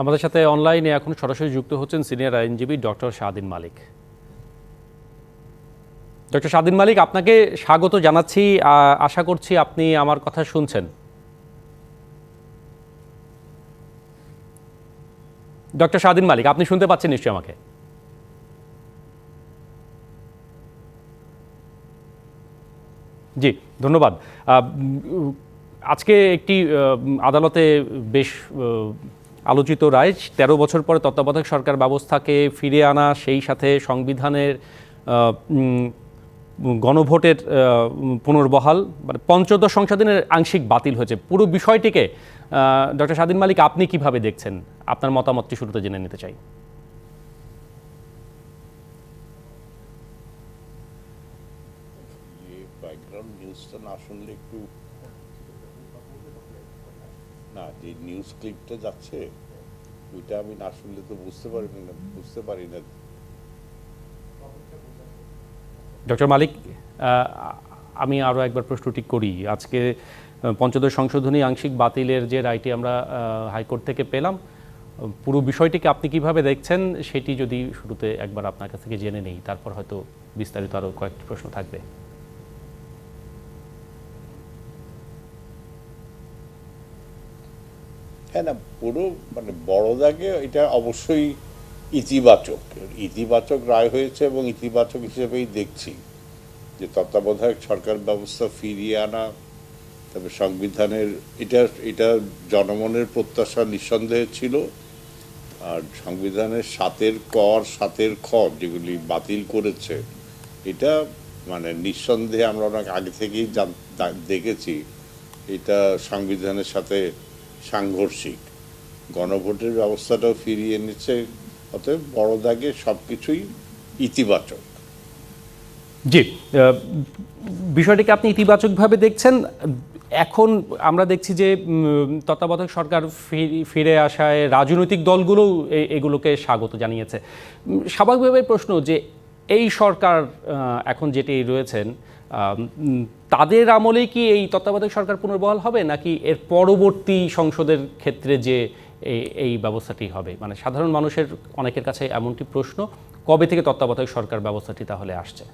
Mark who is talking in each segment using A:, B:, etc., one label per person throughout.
A: আমাদের সাথে অনলাইনে এখন সরাসরি যুক্ত হচ্ছেন সিনিয়র আইনজীবী ডক্টর শাহদিন মালিক। ডক্টর শাহদিন মালিক, আপনাকে স্বাগত জানাচ্ছি। আশা করছি আপনি আমার কথা শুনছেন। ডক্টর শাহদিন মালিক, আপনি শুনতে পাচ্ছেন নিশ্চয়ই আমাকে? জি, ধন্যবাদ। আজকে একটি আদালতে বেশ আলোচিত রায়, তেরো বছর পরে তত্ত্বাবধায়ক সরকার ব্যবস্থাকে ফিরে আনা, সেই সাথে সংবিধানের গণভোটের পুনর্বহাল মানে পঞ্চদশ সংশোধনের আংশিক বাতিল হয়েছে। পুরো বিষয়টিকে ডক্টর স্বাধীন মালিক আপনি কীভাবে দেখছেন? আপনার মতামতটি শুরুতে জেনে নিতে চাই।
B: না শুনলে একটু না, যে নিউজ ক্লিপটা যাচ্ছে, ওইটা আমি না শুনলে তো বুঝতে পারি না, বুঝতে পারি না।
A: ডক্টর মালিক আমি আরও একবার প্রশ্নটি করি। আজকে পঞ্চদশ সংশোধনী আংশিক বাতিলের যে রায়টি আমরা হাইকোর্ট থেকে পেলাম, পুরো বিষয়টিকে আপনি কীভাবে দেখছেন সেটি যদি শুরুতে একবার আপনার কাছ থেকে জেনে নেই, তারপর হয়তো বিস্তারিত আরও কয়েকটি প্রশ্ন থাকবে।
B: হ্যাঁ না, পুরো মানে বড় দাগে এটা অবশ্যই ইতিবাচক। ইতিবাচক রায় হয়েছে এবং ইতিবাচক হিসেবেই দেখছি যে তত্ত্বাবধায়ক সরকার ব্যবস্থা ফিরিয়ে আনা তবে সংবিধানের এটা এটা জনমনের প্রত্যাশা নিঃসন্দেহে ছিল। আর সংবিধানের সাতের কর, সাতের খ যেগুলি বাতিল করেছে, এটা মানে নিঃসন্দেহে আমরা অনেক আগে থেকেই দেখেছি। এটা সংবিধানের সাথে সাংঘর্ষিক। গণভোটের ব্যবস্থাটাও ফিরিয়ে এনেছে, অতএব বড় দাগে সব কিছুই ইতিবাচক।
A: জি বিষয়টিকে আপনি ইতিবাচকভাবে দেখছেন। এখন আমরা দেখছি যে তত্ত্বাবধায়ক সরকার ফিরে আসায় রাজনৈতিক দলগুলো এ- এগুলোকে স্বাগত জানিয়েছে। স্বাভাবিকভাবে প্রশ্ন যে, এই সরকার এখন যেটি রয়েছেন তাদের আমলেই কি এই তত্ত্বাবধায়ক সরকার পুনর্বহাল হবে, নাকি এর পরবর্তী সংসদের ক্ষেত্রে যে এই- এই ব্যবস্থাটি হবে? মানে সাধারণ মানুষের অনেকের কাছে এমনটি প্রশ্ন, কবে থেকে তত্ত্বাবধায়ক সরকার ব্যবস্থাটি তাহলে আসছে?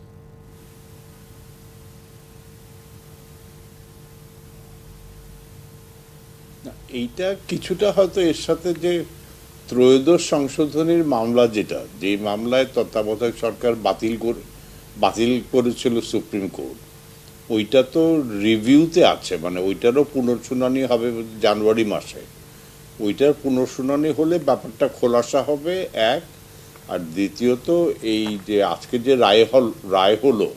B: এইটা কিছুটা হয়তো এর সাথে যে ত্রয়োদশ সংশোধনীর মামলা যেটা, যে মামলায় তত্ত্বাবধায়ক সরকার বাতিল করে বাতিল করেছিল সুপ্রিম কোর্ট। ওইটা তো রিভিউতে আছে মানে ওইটারও পুনর্শুনানি হবে জানুয়ারি মাসে। ওইটার পুনর্শুনানি হলে ব্যাপারটা খোলাসা হবে, এক। আর দ্বিতীয়ত, এই যে আজকে যে রায় হল, রায় হলো,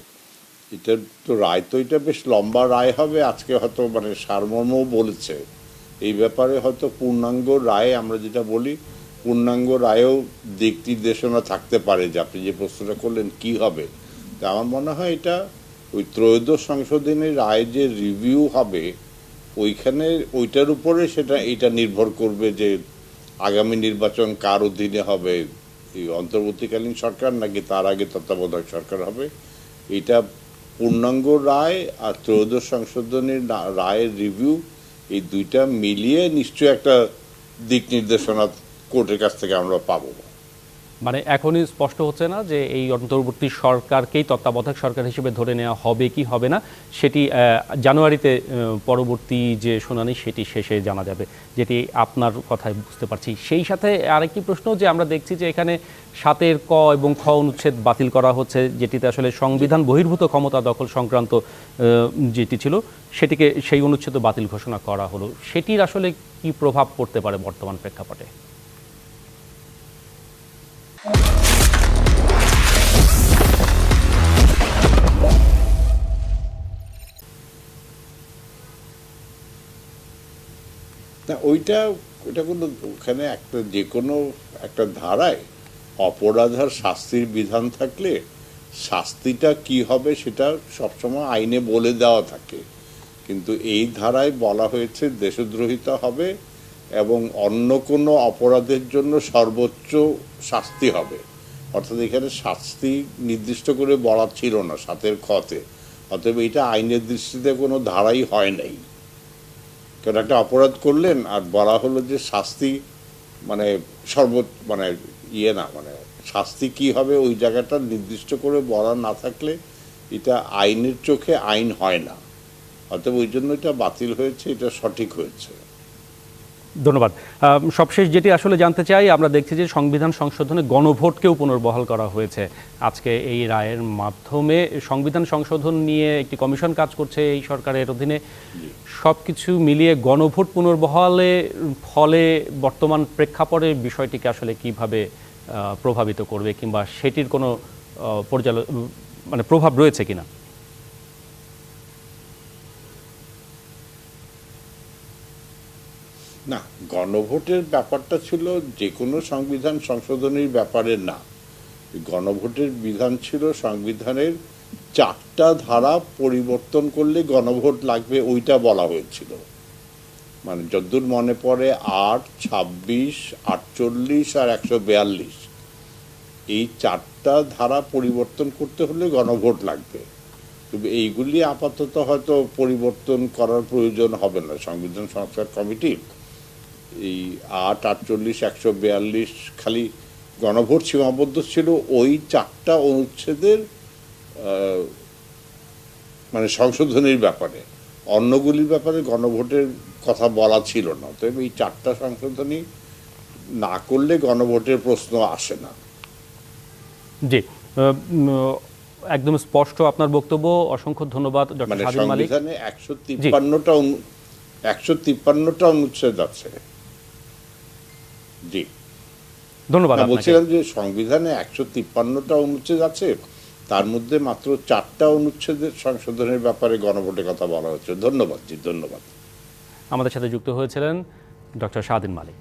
B: এটা তো রায় তো এটা বেশ লম্বা রায় হবে, আজকে হয়তো মানে সারমর্মও বলেছে। এই ব্যাপারে হয়তো পূর্ণাঙ্গ রায়, আমরা যেটা বলি, পূর্ণাঙ্গ রায়েও দিক নির্দেশনা থাকতে পারে যে আপনি যে প্রশ্নটা করলেন, কি হবে? তা আমার মনে হয় এটা ওই ত্রয়োদশ সংশোধনের রায় যে রিভিউ হবে, ওইখানে ওইটার উপরে সেটা, এটা নির্ভর করবে যে আগামী নির্বাচন কার অধীনে হবে, এই অন্তর্বর্তীকালীন সরকার নাকি তার আগে তত্ত্বাবধায়ক সরকার হবে। এটা পূর্ণাঙ্গ রায় আর ত্রয়োদশ সংশোধনের রায়ের রিভিউ এই দুইটা মিলিয়ে নিশ্চয়ই একটা দিক নির্দেশনা কোর্টের কাছ থেকে আমরা পাবো।
A: মানে এখনই স্পষ্ট হচ্ছে না যে এই অন্তর্বর্তী সরকারকেই তত্ত্বাবধায়ক সরকার হিসেবে ধরে নেওয়া হবে কি হবে না, সেটি জানুয়ারিতে পরবর্তী যে শুনানি সেটি শেষে জানা যাবে, যেটি আপনার কথায় বুঝতে পারছি। সেই সাথে আরেকটি প্রশ্ন যে আমরা দেখছি যে এখানে সাতের ক এবং খ অনুচ্ছেদ বাতিল করা হচ্ছে, যেটিতে আসলে সংবিধান বহির্ভূত ক্ষমতা দখল সংক্রান্ত যেটি ছিল, সেটিকে সেই অনুচ্ছেদ বাতিল ঘোষণা করা হলো। সেটির আসলে কি প্রভাব পড়তে পারে বর্তমান প্রেক্ষাপটে?
B: না ওইটা ওইটা কোনো, ওখানে একটা যে কোনো একটা ধারায় অপরাধ আর শাস্তির বিধান থাকলে শাস্তিটা কি হবে সেটা সবসময় আইনে বলে দেওয়া থাকে। কিন্তু এই ধারায় বলা হয়েছে দেশদ্রোহিতা হবে এবং অন্য কোনো অপরাধের জন্য সর্বোচ্চ শাস্তি হবে। অর্থাৎ এখানে শাস্তি নির্দিষ্ট করে বলা ছিল না সাতের ক্ষতে অতএব এটা আইনের দৃষ্টিতে কোনো ধারাই হয় নাই। কারণ একটা অপরাধ করলেন, আর বলা হলো যে শাস্তি মানে সর্ব মানে ইয়ে না মানে শাস্তি কি হবে ওই জায়গাটা নির্দিষ্ট করে বলা না থাকলে এটা আইনের চোখে আইন হয় না। অতএব ওই জন্য এটা বাতিল হয়েছে, এটা সঠিক হয়েছে।
A: ধন্যবাদ। সবশেষ যেটি আসলে জানতে চাই, আমরা দেখছি যে সংবিধান সংশোধনে গণভোটকেও পুনর্বহাল করা হয়েছে। আজকে এই রায়ের মাধ্যমে সংবিধান সংশোধন নিয়ে একটি কমিশন কাজ করছে এই সরকারের অধীনে। সব কিছু মিলিয়ে গণভোট পুনর্বহালে ফলে বর্তমান প্রেক্ষাপটে বিষয়টিকে আসলে কীভাবে প্রভাবিত করবে কিংবা সেটির কোনো পর্যালো মানে প্রভাব রয়েছে কিনা?
B: না, গণভোটের ব্যাপারটা ছিল যে কোনো সংবিধান সংশোধনের ব্যাপারে না। গণভোটের বিধান ছিল সংবিধানের চারটা ধারা পরিবর্তন করলে গণভোট লাগবে, ওইটা বলা হয়েছিল। মানে যদ্দূর মনে পড়ে আট, ছাব্বিশ, আটচল্লিশ আর একশো বিয়াল্লিশ। এই চারটা ধারা পরিবর্তন করতে হলে গণভোট লাগবে। তবে এইগুলি আপাতত হয়তো পরিবর্তন করার প্রয়োজন হবে না। সংবিধান সংস্কার কমিটির এই আট আটচল্লিশ একশো বিয়াল্লিশ খালি গণভোট সীমাবদ্ধ ছিল ওই চারটা অনুচ্ছেদের মানে সংশোধনের ব্যাপারে। অন্যগুলির ব্যাপারে গণভোটের কথা বলা ছিল না তবে এই চারটা সংশোধনী না করলে গণভোটের প্রশ্ন আসে না।
A: জি একদম স্পষ্ট আপনার বক্তব্য অসংখ্য ধন্যবাদ ডক্টর
B: মানে
A: মালিক।
B: সংবিধানে একশো তিপ্পান্নটা একশো তিপ্পান্নটা অনুচ্ছেদ আছে। জি।
A: ধন্যবাদ
B: বলছিলাম যে সংবিধানে একশো তিপ্পান্নটা অনুচ্ছেদ আছে তার মধ্যে মাত্র চারটা অনুচ্ছেদের সংশোধনের ব্যাপারে গণভোটের কথা বলা হচ্ছে। ধন্যবাদ জি ধন্যবাদ।
A: আমাদের সাথে যুক্ত হয়েছিলেন ডক্টর স্বাধীন মালিক।